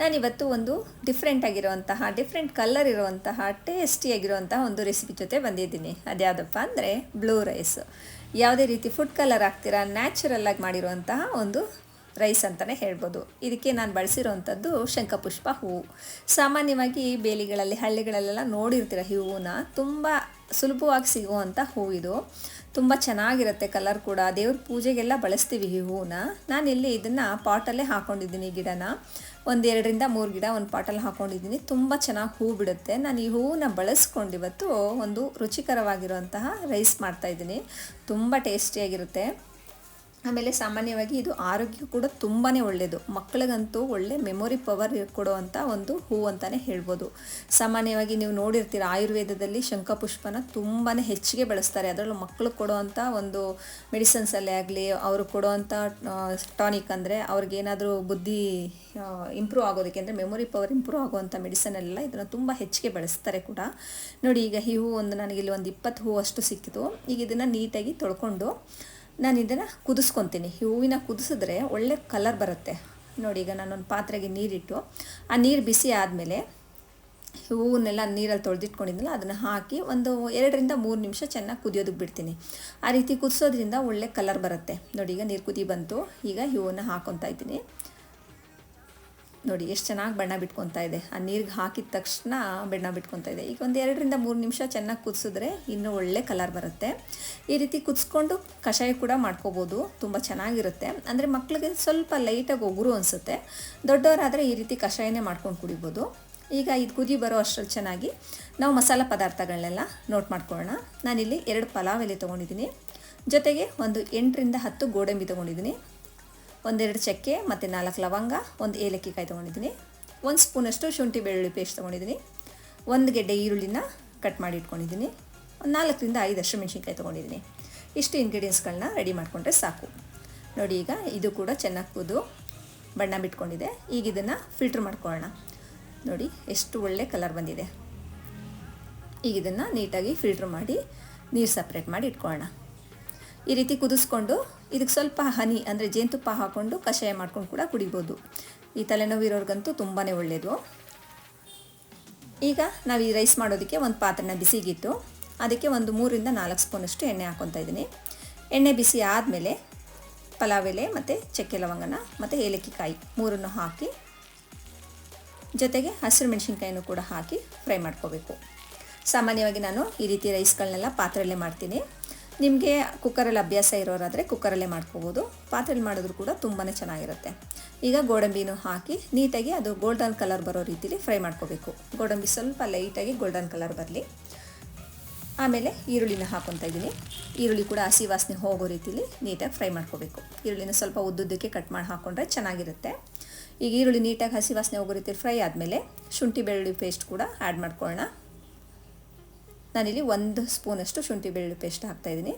ನಾನಿವತ್ತು ಒಂದು ಡಿಫ್ರೆಂಟ್ ಆಗಿರುವಂತಹ ಡಿಫ್ರೆಂಟ್ ಕಲರ್ ಇರುವಂತಹ ಟೇಸ್ಟಿಯಾಗಿರುವಂತಹ ಒಂದು ರೆಸಿಪಿ ಜೊತೆ ಬಂದಿದ್ದೀನಿ. ಅದ್ಯಾವುದಪ್ಪ ಅಂದರೆ ಬ್ಲೂ ರೈಸ್ ಯಾವುದೇ ರೀತಿ ಫುಡ್ ಕಲರ್ ಹಾಕ್ತೀರಾ ನ್ಯಾಚುರಲ್ ಆಗಿ ಮಾಡಿರುವಂತಹ ಒಂದು ರೈಸ್ ಅಂತಲೇ ಹೇಳ್ಬೋದು. ಇದಕ್ಕೆ ನಾನು ಬಳಸಿರುವಂಥದ್ದು ಶಂಖಪುಷ್ಪ ಹೂವು ಸಾಮಾನ್ಯವಾಗಿ ಬೇಲಿಗಳಲ್ಲಿ, ಹಳ್ಳಿಗಳಲ್ಲೆಲ್ಲ ನೋಡಿರ್ತೀರ ಹೂವನ್ನ, ತುಂಬ ಸುಲಭವಾಗಿ ಸಿಗುವಂಥ ಹೂವಿದು. ತುಂಬ ಚೆನ್ನಾಗಿರುತ್ತೆ ಕಲರ್ ಕೂಡ. ದೇವ್ರ ಪೂಜೆಗೆಲ್ಲ ಬಳಸ್ತೀವಿ ಈ ಹೂವನ್ನ. ನಾನಿಲ್ಲಿ ಇದನ್ನು ಪಾಟಲ್ಲೇ ಹಾಕ್ಕೊಂಡಿದ್ದೀನಿ ಗಿಡನ. ಒಂದು ಎರಡರಿಂದ ಮೂರು ಗಿಡ ಒಂದು ಪಾಟಲ್ಲಿ ಹಾಕ್ಕೊಂಡಿದ್ದೀನಿ ತುಂಬ ಚೆನ್ನಾಗಿ ಹೂ ಬಿಡುತ್ತೆ. ನಾನು ಈ ಹೂವನ್ನ ಬಳಸ್ಕೊಂಡು ಇವತ್ತು ಒಂದು ರುಚಿಕರವಾಗಿರುವಂತಹ ರೈಸ್ ಮಾಡ್ತಾಯಿದ್ದೀನಿ ತುಂಬ ಟೇಸ್ಟಿಯಾಗಿರುತ್ತೆ ಆಮೇಲೆ ಸಾಮಾನ್ಯವಾಗಿ ಇದು ಆರೋಗ್ಯ ಕೂಡ ತುಂಬಾ ಒಳ್ಳೆಯದು ಮಕ್ಕಳಿಗಂತೂ ಒಳ್ಳೆ ಮೆಮೊರಿ ಪವರ್ ಕೊಡುವಂಥ ಒಂದು ಹೂ ಅಂತಲೇ ಹೇಳ್ಬೋದು. ಸಾಮಾನ್ಯವಾಗಿ ನೀವು ನೋಡಿರ್ತೀರ, ಆಯುರ್ವೇದದಲ್ಲಿ ಶಂಖಪುಷ್ಪನ ತುಂಬಾ ಹೆಚ್ಚಿಗೆ ಬಳಸ್ತಾರೆ. ಅದರಲ್ಲೂ ಮಕ್ಕಳು ಕೊಡುವಂಥ ಒಂದು ಮೆಡಿಸನ್ಸಲ್ಲೇ ಆಗಲಿ, ಅವರು ಕೊಡುವಂಥ ಟಾನಿಕ್ ಅಂದರೆ ಅವ್ರಿಗೇನಾದರೂ ಬುದ್ಧಿ ಇಂಪ್ರೂವ್ ಆಗೋದಕ್ಕೆ ಅಂದರೆ ಮೆಮೊರಿ ಪವರ್ ಇಂಪ್ರೂವ್ ಆಗುವಂಥ ಮೆಡಿಸನೆಲ್ಲ ಇದನ್ನು ತುಂಬ ಹೆಚ್ಚಿಗೆ ಬಳಸ್ತಾರೆ ಕೂಡ. ನೋಡಿ ಈಗ ಈ ಹೂ ಒಂದು ನನಗೆ ಇಲ್ಲಿ ಒಂದು ಇಪ್ಪತ್ತು ಹೂ ಅಷ್ಟು ಸಿಕ್ಕಿತು. ಈಗ ಇದನ್ನು ನೀಟಾಗಿ ತೊಳ್ಕೊಂಡು ನಾನು ಇದನ್ನು ಕುದಿಸ್ಕೊತೀನಿ. ಈ ಹೂವಿನ ಕುದಿಸಿದ್ರೆ ಒಳ್ಳೆ ಕಲರ್ ಬರುತ್ತೆ. ನೋಡಿ, ಈಗ ನಾನೊಂದು ಪಾತ್ರೆಗೆ ನೀರಿಟ್ಟು, ಆ ನೀರು ಬಿಸಿ ಆದಮೇಲೆ ಹೂವನ್ನೆಲ್ಲ ನೀರಲ್ಲಿ ತೊಳೆದಿಟ್ಕೊಂಡಿದ್ದಲ್ಲ ಅದನ್ನು ಹಾಕಿ ಒಂದು ಎರಡರಿಂದ ಮೂರು ನಿಮಿಷ ಚೆನ್ನಾಗಿ ಕುದಿಯೋದಕ್ಕೆ ಬಿಡ್ತೀನಿ. ಆ ರೀತಿ ಕುದಿಸೋದ್ರಿಂದ ಒಳ್ಳೆ ಕಲರ್ ಬರುತ್ತೆ. ನೋಡಿ, ಈಗ ನೀರು ಕುದಿ ಬಂತು. ಈಗ ಹೂವನ್ನು ಹಾಕೊತಾ ಇದ್ದೀನಿ. ನೋಡಿ, ಎಷ್ಟು ಚೆನ್ನಾಗಿ ಬಣ್ಣ ಬಿಟ್ಕೊತಾ ಇದೆ. ಆ ನೀರಿಗೆ ಹಾಕಿದ ತಕ್ಷಣ ಬಣ್ಣ ಬಿಟ್ಕೊತಾ ಇದೆ. ಈಗ ಒಂದು ಎರಡರಿಂದ ಮೂರು ನಿಮಿಷ ಚೆನ್ನಾಗಿ ಕುದಿಸಿದ್ರೆ ಇನ್ನೂ ಒಳ್ಳೆ ಕಲರ್ ಬರುತ್ತೆ. ಈ ರೀತಿ ಕುದಿಸ್ಕೊಂಡು ಕಷಾಯ ಕೂಡ ಮಾಡ್ಕೋಬೋದು. ತುಂಬ ಚೆನ್ನಾಗಿರುತ್ತೆ. ಅಂದರೆ ಮಕ್ಕಳಿಗೆ ಸ್ವಲ್ಪ ಲೈಟಾಗಿ ಒಗುರು ಅನಿಸುತ್ತೆ. ದೊಡ್ಡವರಾದರೆ ಈ ರೀತಿ ಕಷಾಯನೇ ಮಾಡ್ಕೊಂಡು ಕುಡಿಬೋದು. ಈಗ ಇದು ಕುದಿ ಬರೋ ಅಷ್ಟರಲ್ಲಿ ಚೆನ್ನಾಗಿ ನಾವು ಮಸಾಲೆ ಪದಾರ್ಥಗಳನ್ನೆಲ್ಲ ನೋಟ್ ಮಾಡ್ಕೊಳ್ಳೋಣ. ನಾನಿಲ್ಲಿ ಎರಡು ಪಲಾವ್ ಎಲೆ ತೊಗೊಂಡಿದ್ದೀನಿ. ಜೊತೆಗೆ ಒಂದು ಎಂಟರಿಂದ ಹತ್ತು ಗೋಡಂಬಿ ತೊಗೊಂಡಿದ್ದೀನಿ. ಒಂದೆರಡು ಚಕ್ಕೆ ಮತ್ತು ನಾಲ್ಕು ಲವಂಗ, ಒಂದು ಏಲಕ್ಕಿ ಕಾಯಿ ತೊಗೊಂಡಿದ್ದೀನಿ. ಒಂದು ಸ್ಪೂನಷ್ಟು ಶುಂಠಿ ಬೆಳ್ಳುಳ್ಳಿ ಪೇಸ್ಟ್ ತೊಗೊಂಡಿದ್ದೀನಿ. ಒಂದು ಗೆಡ್ಡೆ ಈರುಳ್ಳಿನ ಕಟ್ ಮಾಡಿ ಇಟ್ಕೊಂಡಿದ್ದೀನಿ. ಒಂದು ನಾಲ್ಕರಿಂದ ಐದು ಹಸಿಮೆಣ್ಸಿನ್ಕಾಯಿ ತೊಗೊಂಡಿದ್ದೀನಿ. ಇಷ್ಟು ಇಂಗ್ರೀಡಿಯೆಂಟ್ಸ್ಗಳನ್ನ ರೆಡಿ ಮಾಡಿಕೊಂಡ್ರೆ ಸಾಕು. ನೋಡಿ ಈಗ ಇದು ಕೂಡ ಚೆನ್ನಾಗಿ ಕುದು, ಬಣ್ಣ ಬಿಟ್ಕೊಂಡಿದೆ. ಈಗ ಇದನ್ನು ಫಿಲ್ಟ್ರ್ ಮಾಡ್ಕೊಳ್ಳೋಣ. ನೋಡಿ ಎಷ್ಟು ಒಳ್ಳೆ ಕಲರ್ ಬಂದಿದೆ. ಈಗ ಇದನ್ನು ನೀಟಾಗಿ ಫಿಲ್ಟ್ರ್ ಮಾಡಿ ನೀರು ಸಪ್ರೇಟ್ ಮಾಡಿ ಇಟ್ಕೊಳ್ಳೋಣ. ಈ ರೀತಿ ಕುದಿಸ್ಕೊಂಡು ಇದಕ್ಕೆ ಸ್ವಲ್ಪ ಹನಿ, ಅಂದರೆ ಜೇನುತುಪ್ಪ ಹಾಕ್ಕೊಂಡು ಕಷಾಯ ಮಾಡ್ಕೊಂಡು ಕೂಡ ಕುಡಿಬೋದು. ಈ ತಲೆನೋವು ಇರೋರ್ಗಂತೂ ತುಂಬಾ ಒಳ್ಳೆಯದು ಈಗ ನಾವು ಈ ರೈಸ್ ಮಾಡೋದಕ್ಕೆ ಒಂದು ಪಾತ್ರೆನ ಬಿಸಿಗಿಟ್ಟು, ಅದಕ್ಕೆ ಒಂದು ಮೂರಿಂದ ನಾಲ್ಕು ಸ್ಪೂನಷ್ಟು ಎಣ್ಣೆ ಹಾಕ್ಕೊತಾ ಇದ್ದೀನಿ. ಎಣ್ಣೆ ಬಿಸಿ ಆದಮೇಲೆ ಪಲಾವ್ ಎಲೆ ಮತ್ತು ಚಕ್ಕೆ ಲವಂಗನ ಮತ್ತು ಏಲಕ್ಕಿ ಕಾಯಿ ಮೂರನ್ನು ಹಾಕಿ, ಜೊತೆಗೆ ಹಸಿರು ಮೆಣಸಿನ್ಕಾಯಿನೂ ಕೂಡ ಹಾಕಿ ಫ್ರೈ ಮಾಡ್ಕೋಬೇಕು. ಸಾಮಾನ್ಯವಾಗಿ ನಾನು ಈ ರೀತಿ ರೈಸ್ಗಳನ್ನೆಲ್ಲ ಪಾತ್ರೆಯಲ್ಲೇ ಮಾಡ್ತೀನಿ. ನಿಮಗೆ ಕುಕ್ಕರಲ್ಲಿ ಅಭ್ಯಾಸ ಇರೋರಾದರೆ ಕುಕ್ಕರಲ್ಲೇ ಮಾಡ್ಕೋಬೋದು. ಪಾತ್ರೆಲಿ ಮಾಡಿದ್ರು ಕೂಡ ತುಂಬಾ ಚೆನ್ನಾಗಿರುತ್ತೆ. ಈಗ ಗೋಡಂಬಿನೂ ಹಾಕಿ ನೀಟಾಗಿ ಅದು ಗೋಲ್ಡನ್ ಕಲರ್ ಬರೋ ರೀತಿಲಿ ಫ್ರೈ ಮಾಡ್ಕೋಬೇಕು. ಗೋಡಂಬಿ ಸ್ವಲ್ಪ ಲೈಟಾಗಿ ಗೋಲ್ಡನ್ ಕಲರ್ ಬರಲಿ. ಆಮೇಲೆ ಈರುಳ್ಳಿನ ಹಾಕೊತಾ ಇದ್ದೀನಿ. ಈರುಳ್ಳಿ ಕೂಡ ಹಸಿ ವಾಸನೆ ಹೋಗೋ ರೀತಿಲಿ ನೀಟಾಗಿ ಫ್ರೈ ಮಾಡ್ಕೋಬೇಕು. ಈರುಳ್ಳಿನ ಸ್ವಲ್ಪ ಉದ್ದುದ್ದಕ್ಕೆ ಕಟ್ ಮಾಡಿ ಹಾಕ್ಕೊಂಡ್ರೆ ಚೆನ್ನಾಗಿರುತ್ತೆ. ಈಗ ಈರುಳ್ಳಿ ನೀಟಾಗಿ ಹಸಿ ವಾಸನೆ ಹೋಗೋ ರೀತಿ ಫ್ರೈ ಆದಮೇಲೆ ಶುಂಠಿ ಬೆಳ್ಳುಳ್ಳಿ ಪೇಸ್ಟ್ ಕೂಡ ಆ್ಯಡ್ ಮಾಡ್ಕೊಳ್ಳೋಣ. ನಾನಿಲ್ಲಿ ಒಂದು ಸ್ಪೂನಷ್ಟು ಶುಂಠಿ ಬೆಳ್ಳುಳ್ಳಿ ಪೇಸ್ಟ್ ಹಾಕ್ತಾಯಿದ್ದೀನಿ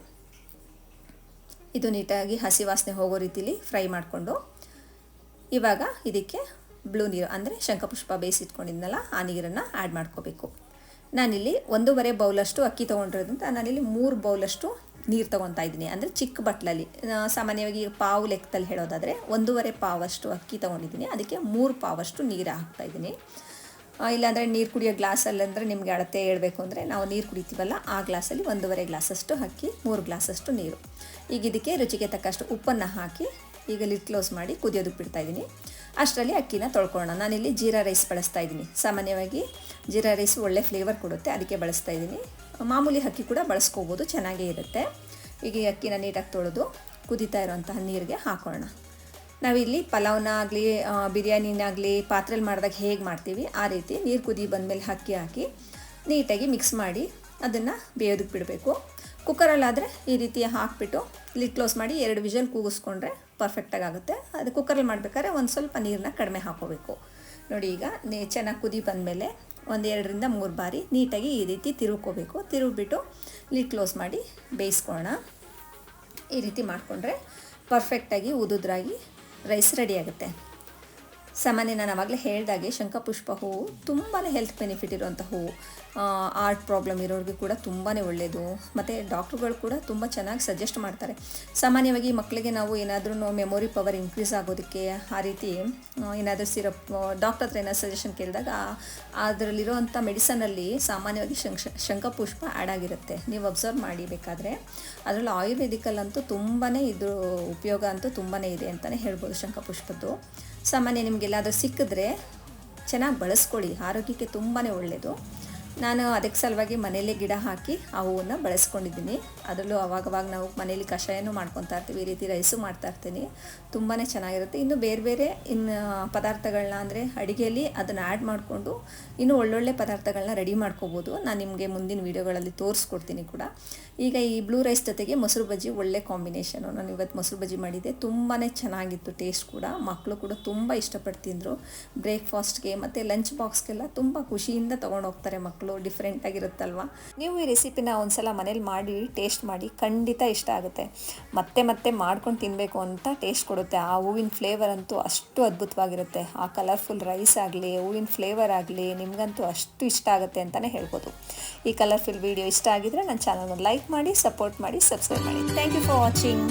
ಇದು ನೀಟಾಗಿ ಹಸಿ ವಾಸನೆ ಹೋಗೋ ರೀತಿಲಿ ಫ್ರೈ ಮಾಡಿಕೊಂಡು, ಇವಾಗ ಇದಕ್ಕೆ ಬ್ಲೂ ನೀರು, ಅಂದರೆ ಶಂಖಪುಷ್ಪ ಬೇಯಿಸಿಟ್ಕೊಂಡಿದ್ನಲ್ಲ ಆ ನೀರನ್ನು ಆ್ಯಡ್ ಮಾಡ್ಕೋಬೇಕು. ನಾನಿಲ್ಲಿ ಒಂದೂವರೆ ಬೌಲಷ್ಟು ಅಕ್ಕಿ ತೊಗೊಂಡಿರೋದ್ರಿಂದ ನಾನಿಲ್ಲಿ ಮೂರು ಬೌಲಷ್ಟು ನೀರು ತೊಗೊತಾ ಇದ್ದೀನಿ. ಅಂದರೆ ಚಿಕ್ಕ ಬಟ್ಲಲ್ಲಿ ಸಾಮಾನ್ಯವಾಗಿ ಪಾವು ಲೆಕ್ಕದಲ್ಲಿ ಹೇಳೋದಾದರೆ ಒಂದೂವರೆ ಪಾವಷ್ಟು ಅಕ್ಕಿ ತೊಗೊಂಡಿದ್ದೀನಿ. ಅದಕ್ಕೆ ಮೂರು ಪಾವಷ್ಟು ನೀರು ಹಾಕ್ತಾಯಿದ್ದೀನಿ ಇಲ್ಲಾಂದರೆ ನೀರು ಕುಡಿಯೋ ಗ್ಲಾಸಲ್ಲಿ ಅಂದರೆ ನಿಮಗೆ ಅಳತೆ ಹೇಳಬೇಕು ಅಂದರೆ ನಾವು ನೀರು ಕುಡಿತೀವಲ್ಲ, ಆ ಗ್ಲಾಸಲ್ಲಿ ಒಂದೂವರೆ ಗ್ಲಾಸಷ್ಟು ಅಕ್ಕಿ, ಮೂರು ಗ್ಲಾಸಷ್ಟು ನೀರು. ಈಗ ಇದಕ್ಕೆ ರುಚಿಗೆ ತಕ್ಕಷ್ಟು ಉಪ್ಪನ್ನು ಹಾಕಿ ಈಗ ಲಿಡ್ ಕ್ಲೋಸ್ ಮಾಡಿ ಕುದಿಯೋದಕ್ಕೆ ಬಿಡ್ತಾಯಿದ್ದೀನಿ ಅಷ್ಟರಲ್ಲಿ ಅಕ್ಕಿನ ತೊಳ್ಕೊಳ್ಳೋಣ. ನಾನಿಲ್ಲಿ ಜೀರಾ ರೈಸ್ ಬಳಸ್ತಾ ಇದ್ದೀನಿ. ಸಾಮಾನ್ಯವಾಗಿ ಜೀರಾ ರೈಸ್ ಒಳ್ಳೆ ಫ್ಲೇವರ್ ಕೊಡುತ್ತೆ, ಅದಕ್ಕೆ ಬಳಸ್ತಾ ಇದ್ದೀನಿ. ಮಾಮೂಲಿ ಅಕ್ಕಿ ಕೂಡ ಬಳಸ್ಕೋಬೋದು, ಚೆನ್ನಾಗೇ ಇರುತ್ತೆ. ಈಗ ಅಕ್ಕಿನ ನೀಟಾಗಿ ತೊಳೆದು ಕುದೀತಾ ಇರೋಂತಹ ನೀರಿಗೆ ಹಾಕೋಣ ನಾವಿಲ್ಲಿ ಪಲಾವ್ನಾಗಲಿ ಬಿರಿಯಾನಿನಾಗಲಿ ಪಾತ್ರೆಲಿ ಮಾಡಿದಾಗ ಹೇಗೆ ಮಾಡ್ತೀವಿ, ಆ ರೀತಿ ನೀರು ಕುದಿ ಬಂದಮೇಲೆ ಅಕ್ಕಿ ಹಾಕಿ ನೀಟಾಗಿ ಮಿಕ್ಸ್ ಮಾಡಿ ಅದನ್ನು ಬೇಯೋದಕ್ಕೆ ಬಿಡಬೇಕು. ಕುಕ್ಕರಲ್ಲಾದರೆ ಈ ರೀತಿ ಹಾಕಿಬಿಟ್ಟು ಲಿಡ್ ಕ್ಲೋಸ್ ಮಾಡಿ ಎರಡು ವಿಷಲ್ ಕೂಗಿಸ್ಕೊಂಡ್ರೆ ಪರ್ಫೆಕ್ಟಾಗಿ ಆಗುತ್ತೆ. ಅದು ಕುಕ್ಕರಲ್ಲಿ ಮಾಡಬೇಕಾದ್ರೆ ಒಂದು ಸ್ವಲ್ಪ ನೀರನ್ನ ಕಡಿಮೆ ಹಾಕೋಬೇಕು. ನೋಡಿ ಈಗ ನೀ, ಚೆನ್ನಾಗಿ ಕುದಿ ಬಂದಮೇಲೆ ಒಂದು ಎರಡರಿಂದ ಮೂರು ಬಾರಿ ನೀಟಾಗಿ ಈ ರೀತಿ ತಿರುಗ್ಕೋಬೇಕು ತಿರುಗಿಬಿಟ್ಟು ಲಿಡ್ ಕ್ಲೋಸ್ ಮಾಡಿ ಬೇಯಿಸ್ಕೊಳ್ಳೋಣ ಈ ರೀತಿ ಮಾಡಿಕೊಂಡ್ರೆ ಪರ್ಫೆಕ್ಟಾಗಿ ಉದುದ್ರಾಗಿ ರೈಸ್ ರೆಡಿ ಆಗುತ್ತೆ. ಸಾಮಾನ್ಯ ನಾನು ಆವಾಗಲೇ ಹೇಳಿದಾಗೆ ಶಂಖಪುಷ್ಪ ಹೂವು ತುಂಬಾ ಹೆಲ್ತ್ ಬೆನಿಫಿಟ್ ಇರುವಂಥ ಹೂವು ಆರ್ಟ್ ಪ್ರಾಬ್ಲಮ್ ಇರೋರಿಗೆ ಕೂಡ ತುಂಬಾ ಒಳ್ಳೆಯದು ಮತ್ತು ಡಾಕ್ಟ್ರುಗಳು ಕೂಡ ತುಂಬ ಚೆನ್ನಾಗಿ ಸಜೆಸ್ಟ್ ಮಾಡ್ತಾರೆ. ಸಾಮಾನ್ಯವಾಗಿ ಮಕ್ಕಳಿಗೆ ನಾವು ಏನಾದರೂ ಮೆಮೊರಿ ಪವರ್ ಇನ್ಕ್ರೀಸ್ ಆಗೋದಕ್ಕೆ ಆ ರೀತಿ ಏನಾದರೂ ಸಿರಪ್ ಡಾಕ್ಟರ್ ಹತ್ರ ಏನಾದ್ರು ಸಜೆಷನ್ ಕೇಳಿದಾಗ ಅದರಲ್ಲಿರೋವಂಥ ಮೆಡಿಸನಲ್ಲಿ ಸಾಮಾನ್ಯವಾಗಿ ಶಂಖ ಶಂಖಪುಷ್ಪ ಆ್ಯಡ್ ಆಗಿರುತ್ತೆ. ನೀವು ಅಬ್ಸರ್ವ್ ಮಾಡಿ ಬೇಕಾದರೆ. ಅದರಲ್ಲಿ ಆಯುರ್ವೇದಿಕಲ್ಲಂತೂ ತುಂಬಾ ಇದು ಉಪಯೋಗ ಅಂತೂ ತುಂಬಾ ಇದೆ ಅಂತಲೇ ಹೇಳ್ಬೋದು ಶಂಖಪುಷ್ಪದ್ದು ಸಾಮಾನ್ಯ ನಿಮಗೆಲ್ಲಾದರೂ ಸಿಕ್ಕಿದ್ರೆ ಚೆನ್ನಾಗಿ ಬಳಸ್ಕೊಳ್ಳಿ. ಆರೋಗ್ಯಕ್ಕೆ ತುಂಬಾ ಒಳ್ಳೆಯದು ನಾನು ಅದಕ್ಕೆ ಸಲುವಾಗಿ ಮನೆಯಲ್ಲೇ ಗಿಡ ಹಾಕಿ ಆ ಹೂವನ್ನು ಬಳಸ್ಕೊಂಡಿದ್ದೀನಿ. ಅದರಲ್ಲೂ ಅವಾಗವಾಗ ನಾವು ಮನೇಲಿ ಕಷಾಯನೂ ಮಾಡ್ಕೊತಾ ಇರ್ತೀವಿ, ಈ ರೀತಿ ರೈಸು ಮಾಡ್ತಾ ಇರ್ತೀನಿ. ತುಂಬಾ ಚೆನ್ನಾಗಿರುತ್ತೆ. ಇನ್ನು ಬೇರೆ ಬೇರೆ ಇನ್ನು ಪದಾರ್ಥಗಳನ್ನ ಅಂದರೆ ಅಡುಗೆಯಲ್ಲಿ ಅದನ್ನು ಆ್ಯಡ್ ಮಾಡಿಕೊಂಡು ಇನ್ನು ಒಳ್ಳೊಳ್ಳೆ ಪದಾರ್ಥಗಳನ್ನ ರೆಡಿ ಮಾಡ್ಕೋಬೋದು. ನಾನು ನಿಮಗೆ ಮುಂದಿನ ವೀಡಿಯೋಗಳಲ್ಲಿ ತೋರಿಸ್ಕೊಡ್ತೀನಿ ಕೂಡ. ಈಗ ಈ ಬ್ಲೂ ರೈಸ್ ಜೊತೆಗೆ ಮೊಸರು ಬಜ್ಜಿ ಒಳ್ಳೆ ಕಾಂಬಿನೇಷನು ನಾನು ಇವತ್ತು ಮೊಸರು ಬಜ್ಜಿ ಮಾಡಿದ್ದೆ. ತುಂಬಾ ಚೆನ್ನಾಗಿತ್ತು ಟೇಸ್ಟ್ ಕೂಡ. ಮಕ್ಕಳು ಕೂಡ ತುಂಬ ಇಷ್ಟಪಟ್ಟು ತಿಂದರು ಬ್ರೇಕ್ಫಾಸ್ಟ್ಗೆ ಮತ್ತು ಲಂಚ್ ಬಾಕ್ಸ್ಗೆಲ್ಲ ತುಂಬ ಖುಷಿಯಿಂದ ತೊಗೊಂಡು ಹೋಗ್ತಾರೆ ಮಕ್ಕಳು ಡಿಫ್ರೆಂಟ್ ಆಗಿರುತ್ತಲ್ವ? ನೀವು ಈ ರೆಸಿಪಿನ ಒಂದ್ಸಲ ಮನೇಲಿ ಮಾಡಿ ಟೇಸ್ಟ್ ಮಾಡಿ, ಖಂಡಿತ ಇಷ್ಟ ಆಗುತ್ತೆ. ಮತ್ತೆ ಮತ್ತೆ ಮಾಡ್ಕೊಂಡು ತಿನ್ನಬೇಕು ಅಂತ ಟೇಸ್ಟ್ ಕೊಡುತ್ತೆ. ಆ ಹೂವಿನ ಫ್ಲೇವರ್ ಅಂತೂ ಅಷ್ಟು ಅದ್ಭುತವಾಗಿರುತ್ತೆ. ಆ ಕಲರ್ಫುಲ್ ರೈಸ್ ಆಗಲಿ, ಹೂವಿನ ಫ್ಲೇವರ್ ಆಗಲಿ, ನಿಮಗಂತೂ ಅಷ್ಟು ಇಷ್ಟ ಆಗುತ್ತೆ ಅಂತಲೇ ಹೇಳ್ಬೋದು. ಈ ಕಲರ್ಫುಲ್ ವಿಡಿಯೋ ಇಷ್ಟ ಆಗಿದ್ರೆ ನನ್ನ ಚಾನಲ್ನ ಲೈಕ್ ಮಾಡಿ ಸಪೋರ್ಟ್ ಮಾಡಿ ಸಬ್ಸ್ಕ್ರೈಬ್ ಮಾಡಿ. Thank you for watching